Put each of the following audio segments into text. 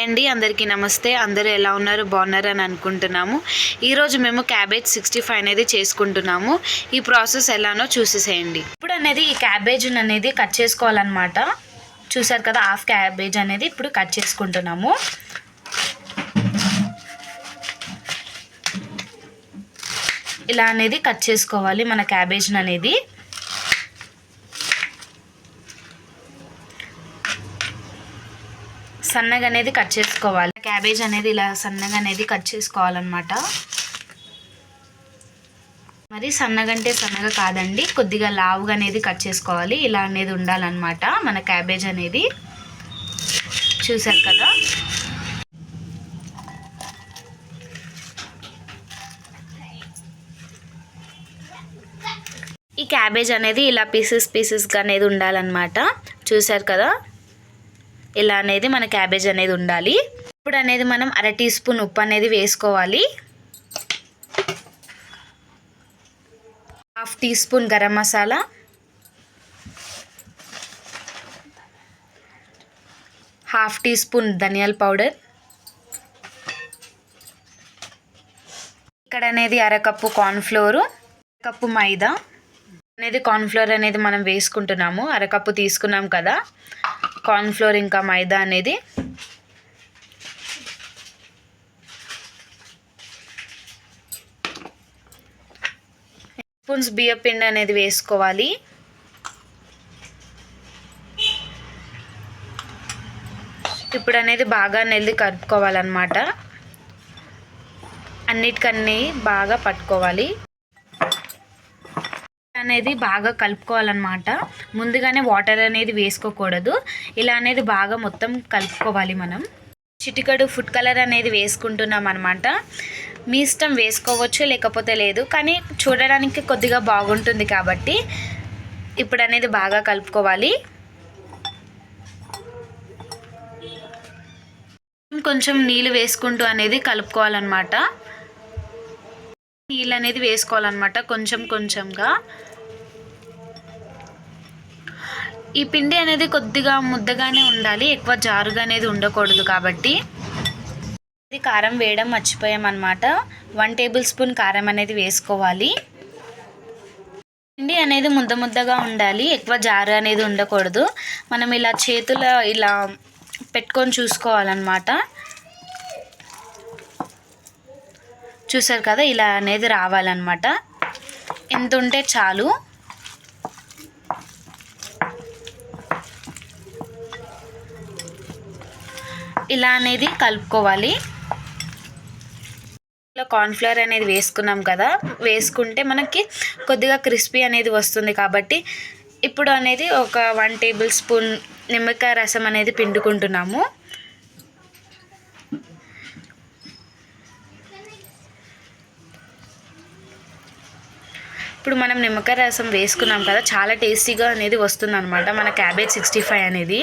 Hi అండి అందరికీ నమస్తే. అందరూ ఎలా ఉన్నారు? బాగున్నారు అని అనుకుంటున్నాము. ఈరోజు మేము క్యాబేజ్ సిక్స్టీ ఫైవ్ అనేది చేసుకుంటున్నాము. ఈ ప్రాసెస్ ఎలానో చూసేసేయండి. ఇప్పుడు అనేది ఈ క్యాబేజ్ అనేది కట్ చేసుకోవాలన్నమాట. చూసారు కదా హాఫ్ క్యాబేజ్ అనేది ఇప్పుడు కట్ చేసుకుంటున్నాము. ఇలా అనేది కట్ చేసుకోవాలి మన క్యాబేజ్ అనేది. సన్నగా అనేది కట్ చేసుకోవాలి. క్యాబేజ్ అనేది ఇలా సన్నగా అనేది కట్ చేసుకోవాలన్నమాట. మరి సన్నగంటే సన్నగా కాదండి కొద్దిగా లావుగా అనేది కట్ చేసుకోవాలి. ఇలా అనేది ఉండాలన్నమాట మన క్యాబేజ్ అనేది. చూసారు కదా? ఈ క్యాబేజ్ అనేది ఇలా పీసెస్ పీసెస్గా అనేది ఉండాలన్నమాట. చూసారు కదా? ఇలా అనేది మన క్యాబేజ్ అనేది ఉండాలి. ఇప్పుడు అనేది మనం అర టీ స్పూన్ ఉప్పు అనేది వేసుకోవాలి. Half teaspoon garam masala. Half teaspoon ధనియాల పౌడర్. ఇక్కడ అనేది అరకప్పు కార్న్ఫ్లోరు కప్పు మైదా. అనేది కార్న్ఫ్లోర్ అనేది మనం వేసుకుంటున్నాము. అరకప్పు తీసుకున్నాం కదా. కార్న్ఫ్లోర్ ఇంకా మైదా అనేది. స్పూన్స్ బియ్య పిండి అనేది వేసుకోవాలి. ఇప్పుడు అనేది బాగా నెల్లి కలుపుకోవాలన్నమాట. అన్నిటికన్నీ బాగా పట్టుకోవాలి. అనేది బాగా కలుపుకోవాలన్నమాట. ముందుగానే వాటర్ అనేది వేసుకోకూడదు. ఇలా అనేది బాగా మొత్తం కలుపుకోవాలి మనం. చిటికడు ఫుడ్ కలర్ అనేది వేసుకుంటున్నాం అనమాట మీ ఇష్టం వేసుకోవచ్చు లేకపోతే లేదు. కానీ చూడడానికి కొద్దిగా బాగుంటుంది కాబట్టి ఇప్పుడు అనేది బాగా కలుపుకోవాలి. కొంచెం నీళ్ళు వేసుకుంటూ అనేది కలుపుకోవాలన్నమాట. నీళ్ళు అనేది వేసుకోవాలన్నమాట కొంచెం కొంచెంగా. ఈ పిండి అనేది కొద్దిగా ముద్దగానే ఉండాలి ఎక్కువ జారుగా అనేది ఉండకూడదు కాబట్టి. ఇది కారం వేయడం మర్చిపోయామన్నమాట. వన్ టేబుల్ స్పూన్ కారం అనేది వేసుకోవాలి. పిండి అనేది ముద్ద ముద్దగా ఉండాలి ఎక్కువ జారు అనేది ఉండకూడదు. మనం ఇలా చేతుల ఇలా పెట్టుకొని చూసుకోవాలన్నమాట. చూసారు కదా ఇలా అనేది రావాలన్నమాట. ఎంత ఉంటే చాలు. ఇలా అనేది కలుపుకోవాలి. కార్న్ఫ్లవర్ అనేది వేసుకున్నాం కదా వేసుకుంటే మనకి కొద్దిగా క్రిస్పీ అనేది వస్తుంది కాబట్టి ఇప్పుడు అనేది ఒక వన్ టేబుల్ స్పూన్ నిమ్మకాయ రసం అనేది పిండుకుంటున్నాము. ఇప్పుడు మనం నిమ్మకాయ రసం వేసుకున్నాం కదా చాలా టేస్టీగా అనేది వస్తుంది అనమాట మన క్యాబేజ్ సిక్స్టీ ఫైవ్ అనేది.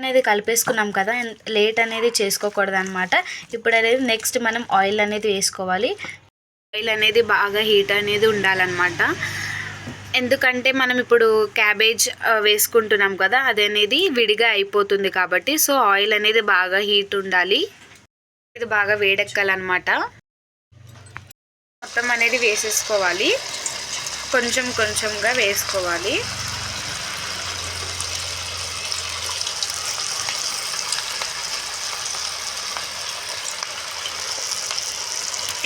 అనేది కలిపేసుకున్నాం కదా లేట్ అనేది చేసుకోకూడదు అనమాట ఇప్పుడు అనేది నెక్స్ట్ మనం ఆయిల్ అనేది వేసుకోవాలి. ఆయిల్ అనేది బాగా హీట్ అనేది ఉండాలన్నమాట. ఎందుకంటే మనం ఇప్పుడు క్యాబేజ్ వేసుకుంటున్నాం కదా అది అనేది విడిగా అయిపోతుంది కాబట్టి సో ఆయిల్ అనేది బాగా హీట్ ఉండాలి. ఇది బాగా వేడెక్కాలన్నమాట. మొత్తం అనేది వేసేసుకోవాలి. కొంచెం కొంచెంగా వేసుకోవాలి.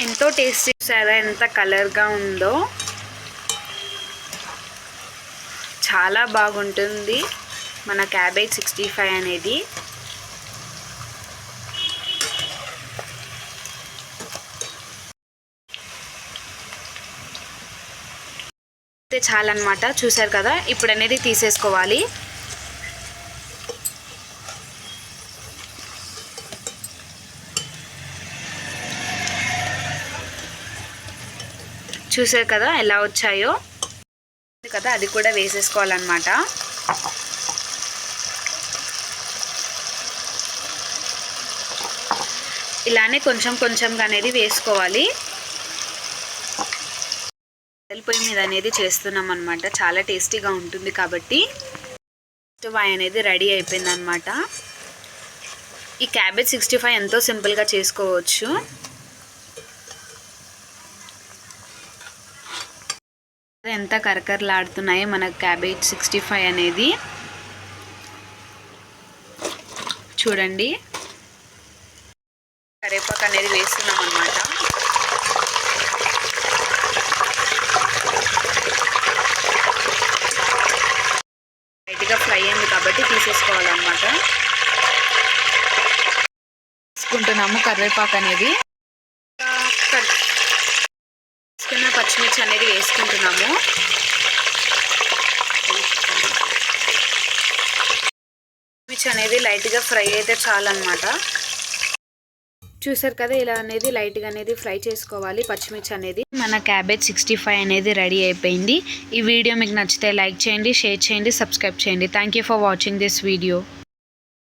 ఎంతో టేస్టీ చూసారా? ఎంత కలర్గా ఉందో. చాలా బాగుంటుంది. మన క్యాబేజ్ సిక్స్టీ ఫైవ్ అనేది. చాలన్నమాట. చూసారు కదా? ఇప్పుడు అనేది తీసేసుకోవాలి. చూసారు కదా ఎలా వచ్చాయో? కదా అది కూడా వేసేసుకోవాలన్నమాట. ఇలానే కొంచెం కొంచెంగా అనేది వేసుకోవాలి. పొయ్యి మీద అనేది చేస్తున్నాం అనమాట చాలా టేస్టీగా ఉంటుంది కాబట్టి. వాయ్ అనేది రెడీ అయిపోయింది అనమాట ఈ క్యాబేజ్ సిక్స్టీ ఫైవ్ ఎంతో సింపుల్గా చేసుకోవచ్చు. ఎంత కరకరలాడుతున్నాయి మన క్యాబేజ్ సిక్స్టీ ఫైవ్ అనేది. చూడండి. కరివేపాకు అనేది వేస్తున్నాం అనమాట లైట్గా ఫ్రై అయింది కాబట్టి తీసేసుకోవాలన్నమాట. తీసుకుంటున్నాము కరివేపాకు అనేది వేసుకున్న పచ్చిమిర్చి అనేది పచ్చిమిర్చి అనేది లైట్గా ఫ్రై అయితే చాలన్నమాట. చూసారు కదా ఇలా అనేది లైట్గా అనేది ఫ్రై చేసుకోవాలి. పచ్చిమిర్చి అనేది మన క్యాబేజ్ సిక్స్టీ ఫైవ్ అనేది రెడీ అయిపోయింది. ఈ వీడియో మీకు నచ్చితే లైక్ చేయండి షేర్ చేయండి సబ్స్క్రైబ్ చేయండి. Thank you for watching this video